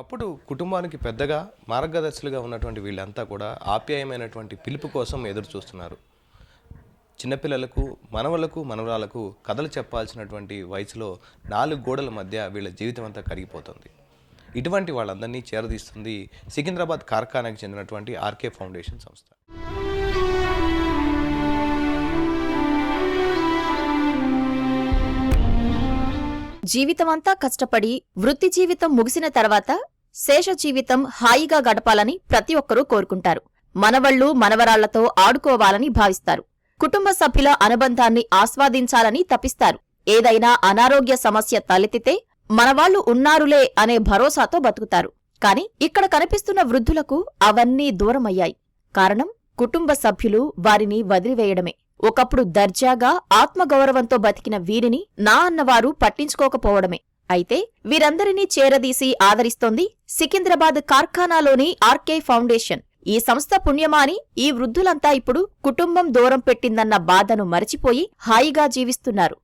ఒకప్పుడు కుటుంబానికి పెద్దగా మార్గదర్శులుగా ఉన్నటువంటి వీళ్ళంతా కూడా ఆప్యాయమైనటువంటి పిలుపు కోసం ఎదురు చూస్తున్నారు. చిన్నపిల్లలకు మనవలకు మనవరాలకు కథలు చెప్పాల్సినటువంటి వయసులో నాలుగు గోడల మధ్య వీళ్ళ జీవితం అంతా కరిగిపోతుంది. ఇటువంటి వాళ్ళందరినీ చేరదీస్తుంది సికింద్రాబాద్ కార్ఖానాకి చెందినటువంటి ఆర్కే ఫౌండేషన్ సంస్థ. జీవితమంతా కష్టపడి వృత్తి జీవితం ముగిసిన తర్వాత శేష జీవితం హాయిగా గడపాలని ప్రతి ఒక్కరూ కోరుకుంటారు. మనవళ్ళు మనవరాళ్ళతో ఆడుకోవాలని భావిస్తారు. కుటుంబ సభ్యుల అనుబంధాన్ని ఆస్వాదించాలని తపిస్తారు. ఏదైనా అనారోగ్య సమస్య తలెత్తితే మనవాళ్ళు ఉన్నారులే అనే భరోసాతో బతుకుతారు. కాని ఇక్కడ కనిపిస్తున్న వృద్ధులకు అవన్నీ దూరమయ్యాయి. కారణం కుటుంబ సభ్యులు వారిని వదిలివేయడమే. ఒకప్పుడు దర్జాగా ఆత్మగౌరవంతో బతికిన వీరిని నా అన్నవారు పట్టించుకోకపోవడమే. అయితే వీరందరినీ చేరదీసి ఆదరిస్తోంది సికింద్రాబాద్ కార్ఖానాలోని ఆర్కే ఫౌండేషన్. ఈ సంస్థ పుణ్యమాని ఈ వృద్ధులంతా ఇప్పుడు కుటుంబం దూరం పెట్టిందన్న బాధను మరచిపోయి హాయిగా జీవిస్తున్నారు.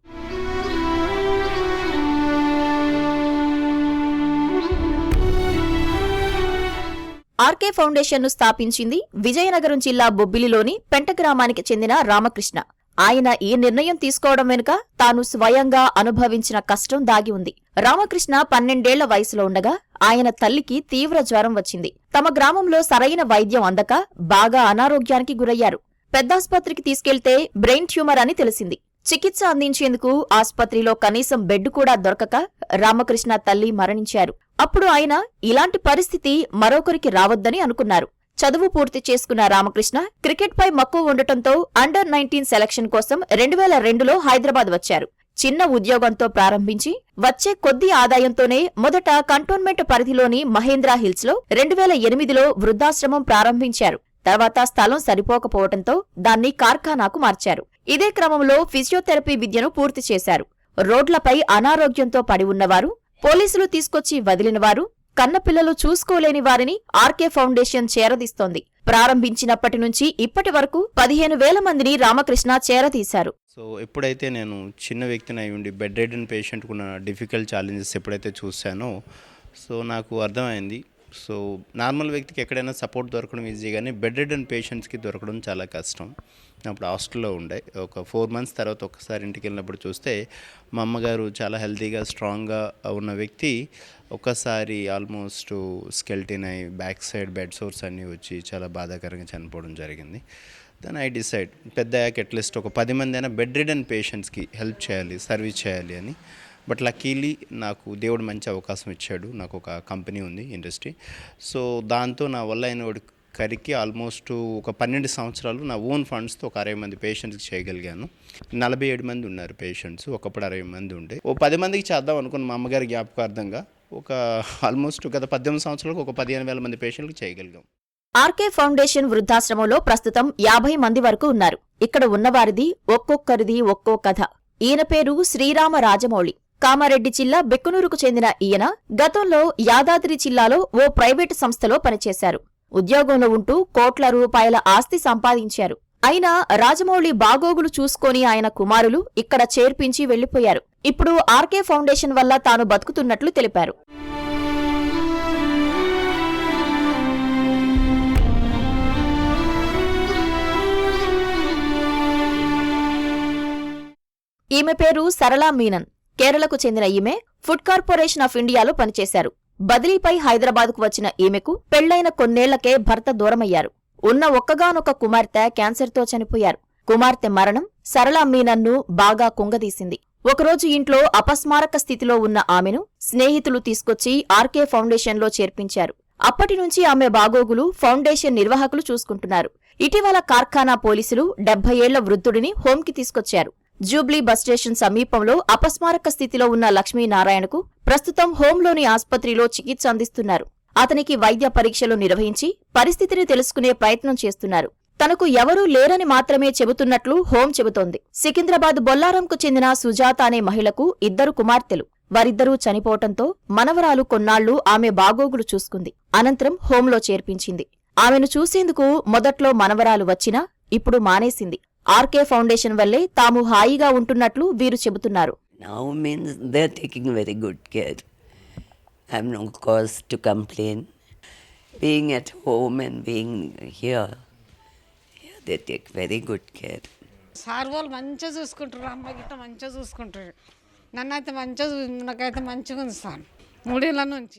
ఆర్కే ఫౌండేషన్ను స్థాపించింది విజయనగరం జిల్లా బొబ్బిలిలోని పెంట గ్రామానికి చెందిన రామకృష్ణ. ఆయన ఈ నిర్ణయం తీసుకోవడం వెనుక తాను స్వయంగా అనుభవించిన కష్టం దాగి ఉంది. రామకృష్ణ పన్నెండేళ్ళ వయసులో ఉండగా ఆయన తల్లికి తీవ్ర జ్వరం వచ్చింది. తమ గ్రామంలో సరైన వైద్యం అందక బాగా అనారోగ్యానికి గురయ్యారు. పెద్దాస్పత్రికి తీసుకెళ్తే బ్రెయిన్ ట్యూమర్ అని తెలిసింది. చికిత్స అందించేందుకు ఆస్పత్రిలో కనీసం బెడ్ కూడా దొరకక రామకృష్ణ తల్లి మరణించారు. అప్పుడు ఆయన ఇలాంటి పరిస్థితి మరొకరికి రావద్దని అనుకున్నారు. చదువు పూర్తి చేసుకున్న రామకృష్ణ క్రికెట్ పై మక్కువ ఉండటంతో అండర్ నైన్టీన్ సెలక్షన్ కోసం రెండు వేల రెండులో హైదరాబాద్ వచ్చారు. చిన్న ఉద్యోగంతో ప్రారంభించి వచ్చే కొద్ది ఆదాయంతోనే మొదట కంటోన్మెంట్ పరిధిలోని మహేంద్రా హిల్స్లో రెండు వేల ఎనిమిదిలో వృద్ధాశ్రమం ప్రారంభించారు. తర్వాత స్థలం సరిపోకపోవడంతో దాన్ని కార్ఖానాకు మార్చారు. ఇదే క్రమంలో ఫిజియోథెరపీ విద్యను పూర్తి చేశారు. రోడ్లపై అనారోగ్యంతో పడి ఉన్నవారు పోలీసులు తీసుకొచ్చి వదిలినవారు కన్నపిల్లలు చూసుకోలేని వారిని ఆర్కే ఫౌండేషన్ చేరదీస్తోంది. ప్రారంభించినప్పటి నుంచి ఇప్పటి వరకు పదిహేను వేల మందిని రామకృష్ణ చేరదీశారు. సో ఎప్పుడైతే నేను చిన్న వ్యక్తిని అయి ఉండి బెడ్ రెడన్ పేషెంట్కు ఉన్న డిఫికల్ట్ ఛాలెంజెస్ ఎప్పుడైతే చూశానో సో నాకు అర్థమైంది. సో నార్మల్ వ్యక్తికి ఎక్కడైనా సపోర్ట్ దొరకడం ఈజీ కానీ బెడ్ రెడన్ పేషెంట్స్కి దొరకడం చాలా కష్టం. అప్పుడు హాస్టల్లో ఉండే. ఒక ఫోర్ మంత్స్ తర్వాత ఒకసారి ఇంటికి వెళ్ళినప్పుడు చూస్తే మా అమ్మగారు చాలా హెల్తీగా స్ట్రాంగ్గా ఉన్న వ్యక్తి ఒక్కసారి ఆల్మోస్ట్ స్కెల్టిన్ అయి బ్యాక్ సైడ్ బెడ్ సోర్స్ అన్నీ వచ్చి చాలా బాధాకరంగా చనిపోవడం జరిగింది. దెన్ ఐ డిసైడ్ పెద్ద అయ్యాక అట్లీస్ట్ ఒక పది మంది అయినా బెడ్ రిడన్ పేషెంట్స్కి హెల్ప్ చేయాలి సర్వీస్ చేయాలి అని. బట్ లక్కీలీ నాకు దేవుడు మంచి అవకాశం ఇచ్చాడు. నాకు ఒక కంపెనీ ఉంది ఇండస్ట్రీ. సో దాంతో నా వల్ల అయిన కరికి ఆల్మోస్ట్ ఒక పన్నెండు సంవత్సరాలు నా ఓన్ ఫండ్స్తో ఒక అరవై మంది పేషెంట్స్కి చేయగలిగాను. నలభై ఏడు మంది ఉన్నారు పేషెంట్స్ ఒకప్పుడు అరవై మంది ఉండే. ఓ పది మందికి చేద్దాం అనుకున్న మా అమ్మగారి జ్ఞాపకార్థంగా ఒక ఆల్మోస్ట్ గత పద్దెనిమిది సంవత్సరాలకు ఒక పదిహేను వేల మంది పేషెంట్కి చేయగలిగాం. ఆర్కే ఫౌండేషన్ వృద్ధాశ్రమంలో ప్రస్తుతం యాభై మంది వరకు ఉన్నారు. ఇక్కడ ఉన్నవారిది ఒక్కొక్కరిది ఒక్కో కథ. ఈయన పేరు శ్రీరామ రాజమౌళి కామారెడ్డి జిల్లా బెక్కునూరుకు చెందిన ఈయన గతంలో యాదాద్రి జిల్లాలో ఓ ప్రైవేటు సంస్థలో పనిచేశారు. ఉద్యోగంలో ఉంటూ కోట్ల రూపాయల ఆస్తి సంపాదించారు. అయినా రాజమౌళి బాగోగులు చూసుకొని ఆయన కుమారులు ఇక్కడ చేర్పించి వెళ్ళిపోయారు ఇప్పుడు ఆర్కే ఫౌండేషన్ వల్ల తాను బతుకుతున్నట్లు తెలిపారు. ఈమె పేరు సరళా మీనన్. కేరళకు చెందిన ఈమె ఫుడ్ కార్పొరేషన్ ఆఫ్ ఇండియాలో పనిచేశారు. బదిలీపై హైదరాబాద్కు వచ్చిన ఈమెకు పెళ్ళైన కొన్నేళ్ళకే భర్త దూరమయ్యారు. ఉన్న ఒక్కగానొక్క కుమార్తె క్యాన్సర్తో చనిపోయారు. కుమార్తె మరణం సరళా మీనన్ను బాగా కుంగదీసింది. ఒకరోజు ఇంట్లో అపస్మారక స్థితిలో ఉన్న ఆమెను స్నేహితులు తీసుకొచ్చి ఆర్కే ఫౌండేషన్లో చేర్పించారు. అప్పటి నుంచి ఆమె బాగోగులు ఫౌండేషన్ నిర్వాహకులు చూసుకుంటున్నారు. ఇటీవల కార్ఖానా పోలీసులు డెబ్బై ఏళ్ళ వృద్ధుడిని హోంకి తీసుకొచ్చారు. జూబ్లీ బస్ స్టేషన్ సమీపంలో అపస్మారక స్థితిలో ఉన్న లక్ష్మీనారాయణకు ప్రస్తుతం హోంలోని ఆస్పత్రిలో చికిత్స అందిస్తున్నారు. అతనికి వైద్య పరీక్షలు నిర్వహించి పరిస్థితిని తెలుసుకునే ప్రయత్నం చేస్తున్నారు. తనకు ఎవరూ లేరని మాత్రమే చెబుతున్నట్లు హోం చెబుతోంది. సికింద్రాబాద్ బొల్లారంకు చెందిన సుజాత అనే మహిళకు ఇద్దరు కుమార్తెలు. వారిద్దరూ చనిపోవటంతో మనవరాలు కొన్నాళ్ళు ఆమె బాగోగులు చూసుకుంది. అనంతరం హోంలో చేర్పించింది. ఆమెను చూసేందుకు మొదట్లో మనవరాలు వచ్చినా ఇప్పుడు మానేసింది. ఆర్కే ఫౌండేషన్ వల్లే తాము హాయిగా ఉంటున్నట్లు వీరు చెబుతున్నారు. Now means they taking very good care I'm no to complain being at home and here they take very good care sir వాళ్ళు మంచిగా చూసుకుంటారు అమ్మ గిట్ట మంచిగా చూసుకుంటారు నన్నైతే మంచిగా నాకైతే మంచిగా ఉంది సార్. మూడేళ్ళ నుంచి.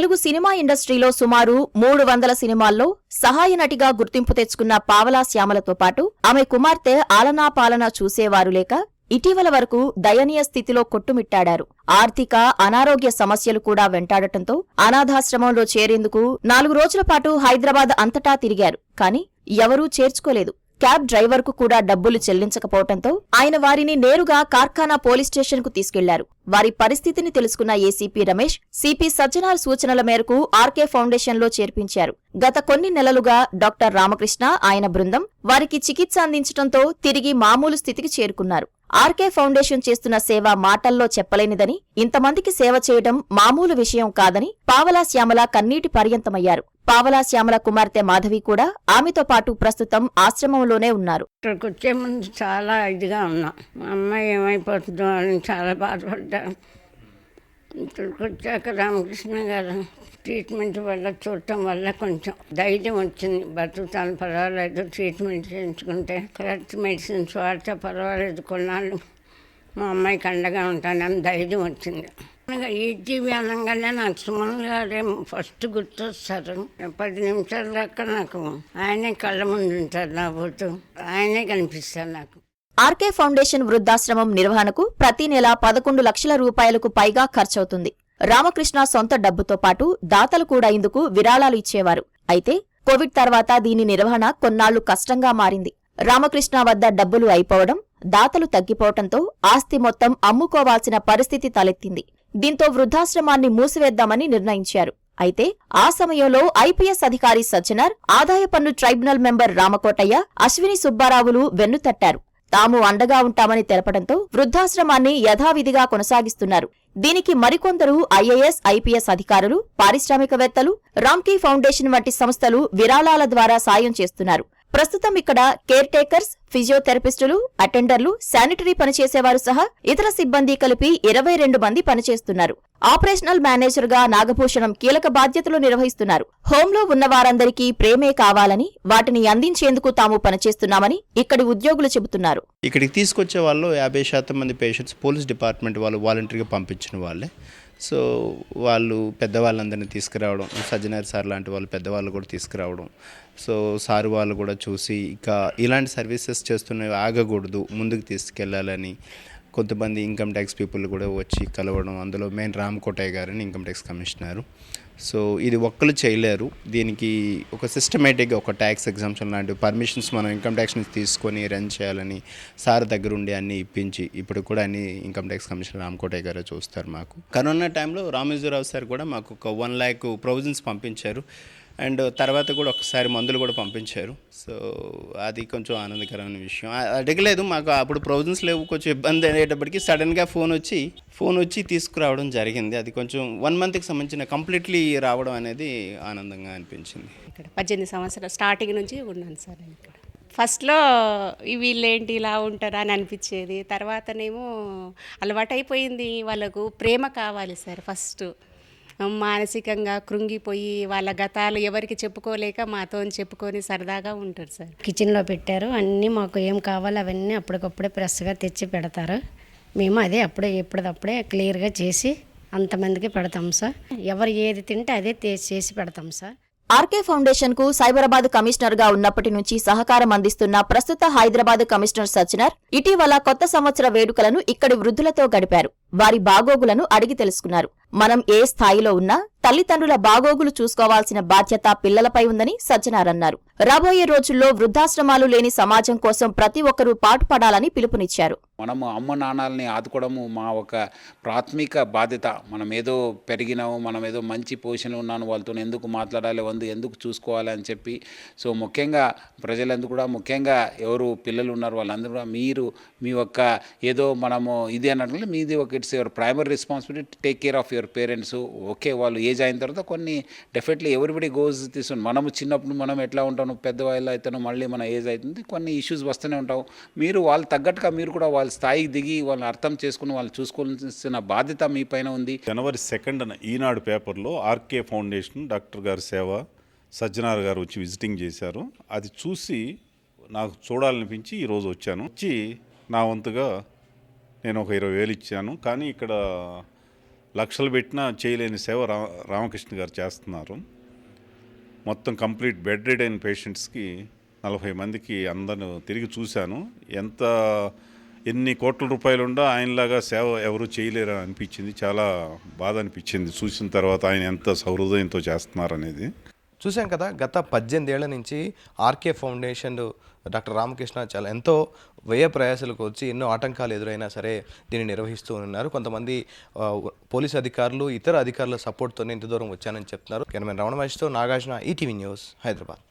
తెలుగు సినిమా ఇండస్ట్రీలో సుమారు మూడు వందల సినిమాల్లో సహాయ నటిగా గుర్తింపు తెచ్చుకున్న పావలా శ్యామలతో పాటు ఆమె కుమార్తె ఆలనా పాలన చూసేవారు లేక ఇటీవల వరకు దయనీయ స్థితిలో కొట్టుమిట్టాడారు. ఆర్థిక అనారోగ్య సమస్యలు కూడా వెంటాడటంతో అనాథాశ్రమంలో చేరేందుకు నాలుగు రోజుల పాటు హైదరాబాద్ అంతటా తిరిగారు. కానీ ఎవరూ చేర్చుకోలేదు. క్యాబ్ డ్రైవర్కు కూడా డబ్బులు చెల్లించకపోవడంతో ఆయన వారిని నేరుగా కార్ఖానా పోలీస్ స్టేషన్కు తీసుకెళ్ళారు. వారి పరిస్థితిని తెలుసుకున్న ఏసీపీ రమేష్ సిపి సజ్జనార్ సూచనల మేరకు ఆర్కే ఫౌండేషన్లో చేర్పించారు. గత కొన్ని నెలలుగా డాక్టర్ రామకృష్ణ ఆయన బృందం వారికి చికిత్స అందించడంతో తిరిగి మామూలు స్థితికి చేరుకున్నారు. ఆర్కే ఫౌండేషన్ చేస్తున్న సేవ మాటల్లో చెప్పలేనిదని ఇంతమందికి సేవ చేయడం మామూలు విషయం కాదని పావలా శ్యామల కన్నీటి పర్యంతమయ్యారు. పావలా శ్యామల కుమార్తె మాధవి కూడా ఆమెతో పాటు ప్రస్తుతం ఆశ్రమంలోనే ఉన్నారు. ఇక్కడికి వచ్చే ముందు చాలా ఇదిగా ఉన్నా. మా అమ్మాయి ఏమైపోతుందో అని చాలా బాధపడ్డా ఇక్కడికి వచ్చాక రామకృష్ణ గారు ట్రీట్మెంట్ వల్ల చూడటం వల్ల కొంచెం ధైర్యం వచ్చింది. బతుకుతాను పర్వాలేదు. ట్రీట్మెంట్ చేయించుకుంటే కరెక్ట్ మెడిసిన్స్ వాడితే పర్వాలేదు. కొన్నాళ్ళు మా అమ్మాయికి అండగా ఉంటానని ధైర్యం వచ్చింది. ఈ జీవి అనగానే నాకు సుమన్ గారే ఫస్ట్ గుర్తొస్తారు. పది నిమిషాల దాకా నాకు ఆయనే కళ్ళ ముందు ఉంటారు నా పోతూ ఆయనే కనిపిస్తారు నాకు. ఆర్కే ఫౌండేషన్ వృద్ధాశ్రమం నిర్వహణకు ప్రతి నెల పదకొండు లక్షల రూపాయలకు పైగా ఖర్చవుతుంది. రామకృష్ణ సొంత డబ్బుతో పాటు దాతలు కూడా ఇందుకు విరాళాలు ఇచ్చేవారు. అయితే కోవిడ్ తర్వాత దీని నిర్వహణ కొన్నాళ్ళు కష్టంగా మారింది. రామకృష్ణ వద్ద డబ్బులు అయిపోవడం దాతలు తగ్గిపోవడంతో ఆస్తి మొత్తం అమ్ముకోవాల్సిన పరిస్థితి తలెత్తింది. దీంతో వృద్ధాశ్రమాన్ని మూసివేద్దామని నిర్ణయించారు. అయితే ఆ సమయంలో ఐపీఎస్ అధికారి సజ్జనార్ ఆదాయ పన్ను ట్రైబ్యునల్ మెంబర్ రామకోటయ్య అశ్విని సుబ్బారావులు వెన్నుతట్టారు. తాము అండగా ఉంటామని తెలపడంతో వృద్ధాశ్రమాన్ని యథావిధిగా కొనసాగిస్తున్నారు. దీనికి మరికొందరు ఐఏఎస్ ఐపీఎస్ అధికారులు పారిశ్రామికవేత్తలు రామ్కీ ఫౌండేషన్ వంటి సంస్థలు విరాళాల ద్వారా సాయం చేస్తున్నారు. ప్రస్తుతం ఇక్కడ కేర్ టేకర్స్ ఫిజియోథెరపిస్టులు అటెండర్లు శానిటరీ పనిచేసేవారు సహా ఇతర సిబ్బంది కలిపి ఇరవై రెండు మంది పనిచేస్తున్నారు. ఆపరేషనల్ మేనేజర్గా నాగభూషణం కీలక బాధ్యతలు నిర్వహిస్తున్నారు. హోంలో ఉన్న వారందరికీ ప్రేమే కావాలని వాటిని అందించేందుకు తాము పనిచేస్తున్నామని ఇక్కడి ఉద్యోగులు చెబుతున్నారు. ఇక్కడికి తీసుకొచ్చే వాళ్ళు యాభై శాతం మంది పేషెంట్స్ పోలీస్ డిపార్ట్మెంట్ వాళ్ళు వాలంటరీగా పంపించిన వాళ్ళే. సో వాళ్ళు పెద్దవాళ్ళందరినీ తీసుకురావడం సజ్జనార్ సార్ లాంటి వాళ్ళు పెద్దవాళ్ళు కూడా తీసుకురావడం. సో సార్ వాళ్ళు కూడా చూసి ఇక ఇలాంటి సర్వీసెస్ చేస్తున్నవి ఆగకూడదు ముందుకు తీసుకెళ్ళాలని. కొంతమంది ఇన్కమ్ ట్యాక్స్ పీపుల్ కూడా వచ్చి కలవడం అందులో మెయిన్ రామ్ కోటయ్య గారని ఇన్కమ్ ట్యాక్స్ కమిషనరు సో ఇది ఒక్కరు చేయలేరు. దీనికి ఒక సిస్టమేటిక్గా ఒక ట్యాక్స్ ఎగ్జామ్షన్ లాంటి పర్మిషన్స్ మనం ఇన్కమ్ ట్యాక్స్ నుంచి తీసుకొని రన్ చేయాలని సార్ దగ్గర ఉండి అన్ని ఇప్పించి ఇప్పుడు కూడా అన్ని ఇన్కమ్ ట్యాక్స్ కమిషనర్ రామకోటయ్య గారు చూస్తారు మాకు. కరోనా టైంలో రామేశ్వరరావు సార్ కూడా మాకు ఒక వన్ ల్యాక్ ప్రొవిజన్స్ పంపించారు. అండ్ తర్వాత కూడా ఒకసారి మందులు కూడా పంపించారు. సో అది కొంచెం ఆనందకరమైన విషయం. అడగలేదు మాకు అప్పుడు ప్రొవిజన్స్ లేవు కొంచెం ఇబ్బంది అయ్యేటప్పటికి సడన్గా ఫోన్ వచ్చి ఫోన్ వచ్చి తీసుకురావడం జరిగింది. అది కొంచెం వన్ మంత్కి సంబంధించిన కంప్లీట్లీ రావడం అనేది ఆనందంగా అనిపించింది. ఇక్కడ పద్దెనిమిది సంవత్సరాలు స్టార్టింగ్ నుంచి ఉన్నాను సార్ ఇక్కడ ఫస్ట్లో వీళ్ళేంటి ఇలా ఉంటారా అని అనిపించేది. తర్వాతనేమో అలవాటైపోయింది వాళ్ళకు ప్రేమ కావాలి సార్ ఫస్ట్. మానసికంగా కృంగిపోయి వాళ్ళ గతాలు ఎవరికి చెప్పుకోలేక మాతో చెప్పుకొని సరదాగా ఉంటారు సార్. కిచెన్లో పెట్టారు. అన్నీ మాకు ఏం కావాలో అవన్నీ అప్పటికప్పుడే ఫ్రెష్గా తెచ్చి పెడతారు. మేము అదే అప్పుడే ఎప్పటిదప్పుడే క్లియర్గా చేసి అంతమందికి పెడతాం సార్. ఎవరు ఏది తింటే అదే చేసి పెడతాం సార్. ఆర్కే ఫౌండేషన్కు సైబరాబాద్ కమిషనర్గా ఉన్నప్పటి నుంచి సహకారం అందిస్తున్న ప్రస్తుత హైదరాబాద్ కమిషనర్ సజ్జనార్ ఇటీవల కొత్త సంవత్సర వేడుకలను ఇక్కడి వృద్ధులతో గడిపారు. వారి బాగోగులను అడిగి తెలుసుకున్నారు. మనం ఏ స్థాయిలో ఉన్నా తల్లిదండ్రుల బాగోగులు చూసుకోవాల్సిన బాధ్యత పిల్లలపై ఉందని సజ్జనార్ అన్నారు. రాబోయే రోజుల్లో వృద్ధాశ్రమాలు లేని సమాజం కోసం ప్రతి ఒక్కరూ పాటుపడాలని పిలుపునిచ్చారు. మనము అమ్మ నాన్నల్ని ఆదుకోవడము మా ఒక ప్రాథమిక బాధ్యత. మనం ఏదో పెరిగినాము మనం ఏదో మంచి పొజిషన్లో ఉన్నాను వాళ్ళతో ఎందుకు మాట్లాడాలి వందు ఎందుకు చూసుకోవాలి అని చెప్పి. సో ముఖ్యంగా ప్రజలందరూ కూడా ముఖ్యంగా ఎవరు పిల్లలు ఉన్నారు వాళ్ళందరూ కూడా మీరు మీ యొక్క ఏదో మనము ఇది అన్నట్లు మీది ఒక it's your primary responsibility take care of your parents. Okay వాళ్ళు ఏజ్ అయిన తర్వాత కొన్ని డెఫినెట్లీ ఎవరిబడి గోల్స్ తీసుకుని మనము చిన్నప్పుడు మనం ఎట్లా ఉంటాము పెద్దవాళ్ళు అయితేనో మళ్ళీ మన ఏజ్ అవుతుంది కొన్ని ఇష్యూస్ వస్తూనే ఉంటాం మీరు వాళ్ళు తగ్గట్టుగా మీరు కూడా వాళ్ళ స్థాయికి దిగి వాళ్ళని అర్థం చేసుకుని వాళ్ళు చూసుకోవాల్సిన బాధ్యత మీ పైన ఉంది. జనవరి సెకండ్ ఈనాడు పేపర్లో ఆర్కే ఫౌండేషన్ డాక్టర్ గారి సేవ సజ్జనార్ గారు వచ్చి విజిటింగ్ చేశారు. అది చూసి నాకు చూడాలనిపించి ఈరోజు వచ్చాను. వచ్చి నా వంతుగా నేను ఒక ఇరవై వేలు ఇచ్చాను. కానీ ఇక్కడ లక్షలు పెట్టినా చేయలేని సేవ రా రామకృష్ణ గారు చేస్తున్నారు. మొత్తం కంప్లీట్ బెడ్ రెడ్ అయిన పేషెంట్స్కి నలభై మందికి అందరూ తిరిగి చూశాను. ఎంత ఎన్ని కోట్ల రూపాయలు ఉందో ఆయనలాగా సేవ ఎవరు చేయలేరు అనిపించింది. చాలా బాధ అనిపించింది. చూసిన తర్వాత ఆయన ఎంత సౌహృదయంతో చేస్తున్నారనేది. చూసాం కదా గత పద్దెనిమిది ఏళ్ళ నుంచి ఆర్కే ఫౌండేషన్ డాక్టర్ రామకృష్ణ చాలా ఎంతో వ్యయ ప్రయాసాలకు వచ్చి ఎన్నో ఆటంకాలు ఎదురైనా సరే దీన్ని నిర్వహిస్తూ ఉన్నారు. కొంతమంది పోలీస్ అధికారులు ఇతర అధికారుల సపోర్ట్తోనే ఇంత దూరం వచ్చానని చెప్తున్నారు. కెమెరామెన్ రమణ మహేష్తో నాగార్జున ఈటీవీ న్యూస్ హైదరాబాద్.